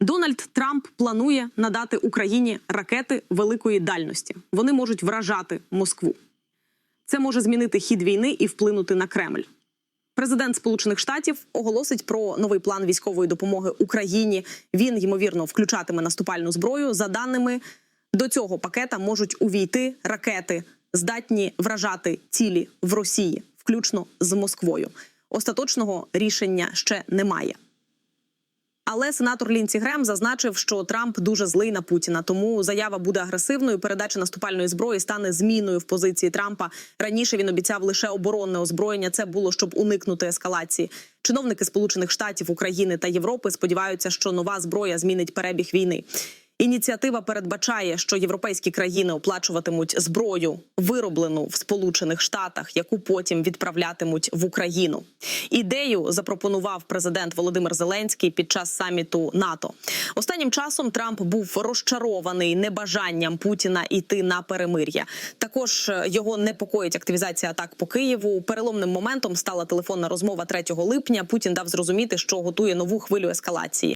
Дональд Трамп планує надати Україні ракети великої дальності. Вони можуть вражати Москву. Це може змінити хід війни і вплинути на Кремль. Президент Сполучених Штатів оголосить про новий план військової допомоги Україні. Він ймовірно включатиме наступальну зброю. За даними до цього пакета можуть увійти ракети, здатні вражати цілі в Росії, включно з Москвою. Остаточного рішення ще немає. Але сенатор Лінці Грем зазначив, що Трамп дуже злий на Путіна, тому заява буде агресивною. Передача наступальної зброї стане зміною в позиції Трампа. Раніше він обіцяв лише оборонне озброєння. Це було щоб уникнути ескалації. Чиновники Сполучених Штатів, України та Європи сподіваються, що нова зброя змінить перебіг війни. Ініціатива передбачає, що європейські країни оплачуватимуть зброю, вироблену в Сполучених Штатах, яку потім відправлятимуть в Україну. Ідею запропонував президент Володимир Зеленський під час саміту НАТО. Останнім часом Трамп був розчарований небажанням Путіна йти на перемир'я. Також е, його непокоїть активізація атак по Києву. Переломним моментом стала телефонна розмова 3 липня. Путін дав зрозуміти, що готує нову хвилю ескалації.